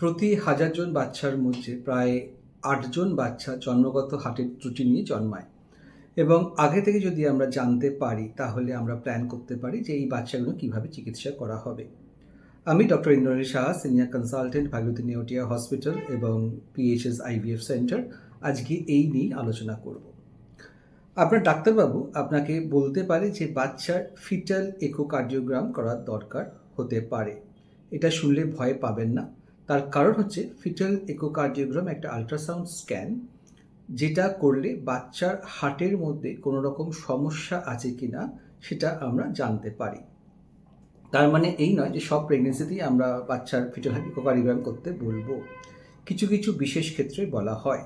প্রতি হাজার জন বাচ্চার মধ্যে প্রায় আটজন বাচ্চা জন্মগত হার্টের ত্রুটি নিয়ে জন্মায়। এবং আগে থেকে যদি আমরা জানতে পারি, তাহলে আমরা প্ল্যান করতে পারি যে এই বাচ্চাগুলো কীভাবে চিকিৎসা করা হবে। আমি doctor Indrani Saha, senior consultant Bhagirathi Neotia hospital এবং পিএইচএস আইভিএফ সেন্টার। আজকে এই নিয়ে আলোচনা করব। আপনার ডাক্তারবাবু আপনাকে বলতে পারে যে বাচ্চার ফিটাল একোকার্ডিওগ্রাম করার দরকার হতে পারে। এটা শুনলে ভয় পাবেন না। তার কারণ হচ্ছে ফিটাল একোকার্ডিওগ্রাম একটা আল্ট্রাসাউন্ড স্ক্যান যেটা করলে বাচ্চার হার্টের মধ্যে কোনো রকম সমস্যা আছে কি না সেটা আমরা জানতে পারি। তার মানে এই নয় যে সব প্রেগনেন্সিতেই আমরা বাচ্চার ফিটাল ইকোকার্ডিওগ্রাম করতে বলব। কিছু কিছু বিশেষ ক্ষেত্রে বলা হয়।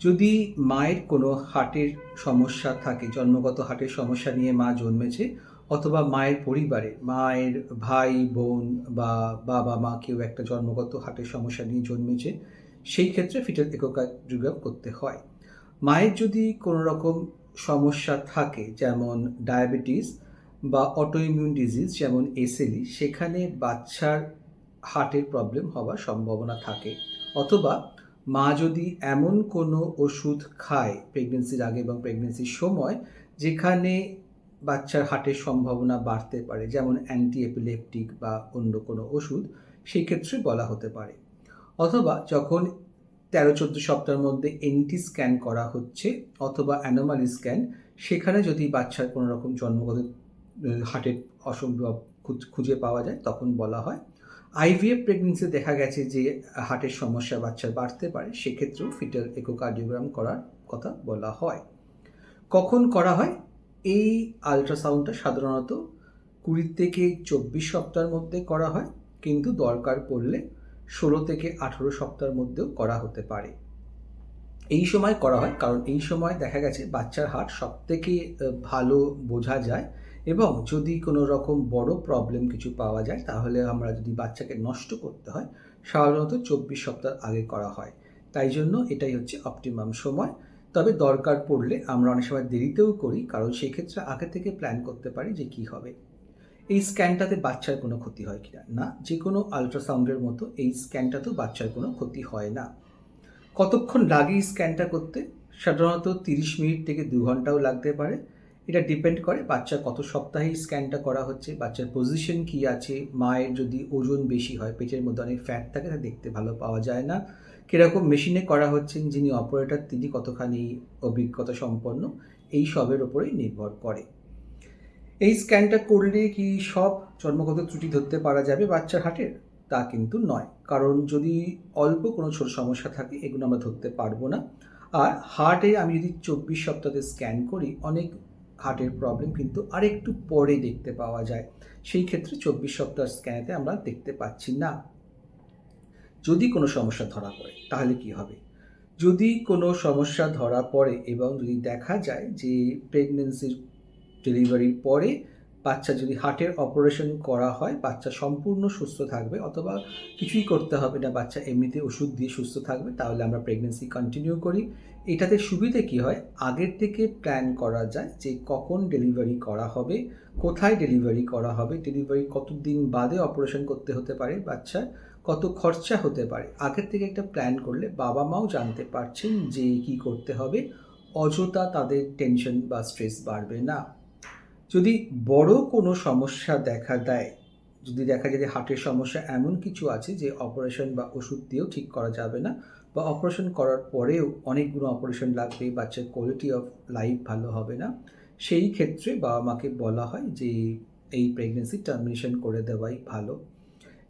যদি মায়ের কোনো হার্টের সমস্যা থাকে, জন্মগত হার্টের সমস্যা নিয়ে মা জন্মেছে অথবা মায়ের পরিবারে, মায়ের ভাই, বোন বা বাবা মা কেউ একটা জন্মগত হার্টের সমস্যা নিয়ে জন্মেছে, সেই ক্ষেত্রে ফিটাল ইকোকার্ডিওগ্রাম করতে হয়। মায়ের যদি কোনো রকম সমস্যা থাকে, যেমন ডায়াবেটিস বা অটোইমিউন ডিজিজ যেমন এসএলই সেখানে বাচ্চার হার্টের প্রবলেম হওয়ার সম্ভাবনা থাকে। অথবা মা যদি এমন কোনো ওষুধ খায় প্রেগনেন্সির আগে এবং প্রেগনেন্সির সময়, যেখানে বাচ্চার হার্টের সম্ভাবনা বাড়তে পারে, যেমন অ্যান্টি এপিলেপটিক বা অন্য কোনো ওষুধ, সেই ক্ষেত্রে বলা হতে পারে। অথবা যখন তেরো চোদ্দ সপ্তাহের মধ্যে এনটি স্ক্যান করা হচ্ছে অথবা অ্যানোমালি স্ক্যান সেখানে যদি বাচ্চার কোনো রকম জন্মগত হার্টের অসম্ভব খুঁজে পাওয়া যায়, তখন বলা হয়। আইভিএফ প্রেগনেন্সি দেখা গেছে যে হার্টের সমস্যা বাচ্চার বাড়তে পারে, সেক্ষেত্রেও ফিটাল একোকার্ডিওগ্রাম করার কথা বলা হয়। কখন করা হয়? এই আলট্রাসাউন্ডটা সাধারণত কুড়ি থেকে চব্বিশ সপ্তাহের মধ্যে করা হয়, কিন্তু দরকার পড়লে ষোলো থেকে আঠেরো সপ্তাহের মধ্যেও করা হতে পারে। এই সময় করা হয়, কারণ এই সময় দেখা গেছে বাচ্চার হার্ট সব থেকে ভালো বোঝা যায় এবং যদি কোনো রকম বড় প্রবলেম কিছু পাওয়া যায়, তাহলে আমরা যদি বাচ্চাকে নষ্ট করতে হয়, সাধারণত চব্বিশ সপ্তাহ আগে করা হয়। তাই জন্য এটাই হচ্ছে অপটিমাম সময়। তবে দরকার পড়লে আমরা অনেক সময় দেরিতেও করি, কারণ সেক্ষেত্রে আগে থেকে প্ল্যান করতে পারি যে কি হবে। এই স্ক্যানটাতে বাচ্চার কোনো ক্ষতি হয় কিনা? না যে কোনো আলট্রাসাউন্ডের মতো এই স্ক্যানটাতেও বাচ্চার কোনো ক্ষতি হয় না। কতক্ষণ লাগে স্ক্যানটা করতে? সাধারণত তিরিশ মিনিট থেকে দু ঘন্টাও লাগতে পারে। এটা ডিপেন্ড করে বাচ্চা কত সপ্তাহে স্ক্যানটা করা হচ্ছে, বাচ্চার পজিশন কি আছে, মায়ের যদি ওজন বেশি হয়, পেটের মধ্যে অনেক ফ্যাট থাকে, তা দেখতে ভালো পাওয়া যায় না। কীরকম মেশিনে করা হচ্ছেন যিনি অপারেটর তিনি কতখানি অভিজ্ঞতা সম্পন্ন, এই সবের ওপরেই নির্ভর করে। এই স্ক্যানটা করলে কি সব জন্মগত ত্রুটি ধরতে পারা যাবে বাচ্চার হাটের? তা কিন্তু নয়। কারণ যদি অল্প কোনো ছোট সমস্যা থাকে, এগুলো আমরা ধরতে পারব না। আর হার্টে আমি যদি চব্বিশ সপ্তাহে স্ক্যান করি, অনেক হার্টের প্রবলেম কিন্তু আরেকটু পরে দেখতে পাওয়া যায়। সেই ক্ষেত্রে চব্বিশ সপ্তাহ স্ক্যানেতে আমরা দেখতে পাচ্ছি না। যদি কোনো সমস্যা ধরা পড়ে, তাহলে কি হবে? যদি কোনো সমস্যা ধরা পড়ে এবং যদি দেখা যায় যে প্রেগনেন্সির ডেলিভারির পরে বাচ্চা যদি হার্টের অপারেশন করা হয়, বাচ্চা সম্পূর্ণ সুস্থ থাকবে অথবা কিছুই করতে হবে না, বাচ্চা এমনিতে ওষুধ দিয়ে সুস্থ থাকবে, তাহলে আমরা প্রেগনেন্সি কন্টিনিউ করি। এটাতে সুবিধে কি হয়? আগের থেকে প্ল্যান করা যায় যে কখন ডেলিভারি করা হবে, কোথায় ডেলিভারি করা হবে ডেলিভারি কতদিন বাদে অপারেশন করতে হতে পারে বাচ্চার কত খরচা হতে পারে। আগের থেকে একটা প্ল্যান করলে বাবা মাও জানতে পারছেন যে কি করতে হবে, অযথা তাদের টেনশন বা স্ট্রেস বাড়বে না। যদি বড় কোনো সমস্যা দেখা দেয়, যদি দেখা যায় যে হার্টের সমস্যা এমন কিছু আছে যে অপারেশন বা ওষুধ দিয়েও ঠিক করা যাবে না বা অপারেশন করার পরেও অনেকগুলো অপারেশন লাগবে, বাচ্চার কোয়ালিটি অফ লাইফ ভালো হবে না, সেই ক্ষেত্রে বাবা মাকে বলা হয় যে এই প্রেগনেন্সি টার্মিনেশন করে দেওয়াই ভালো।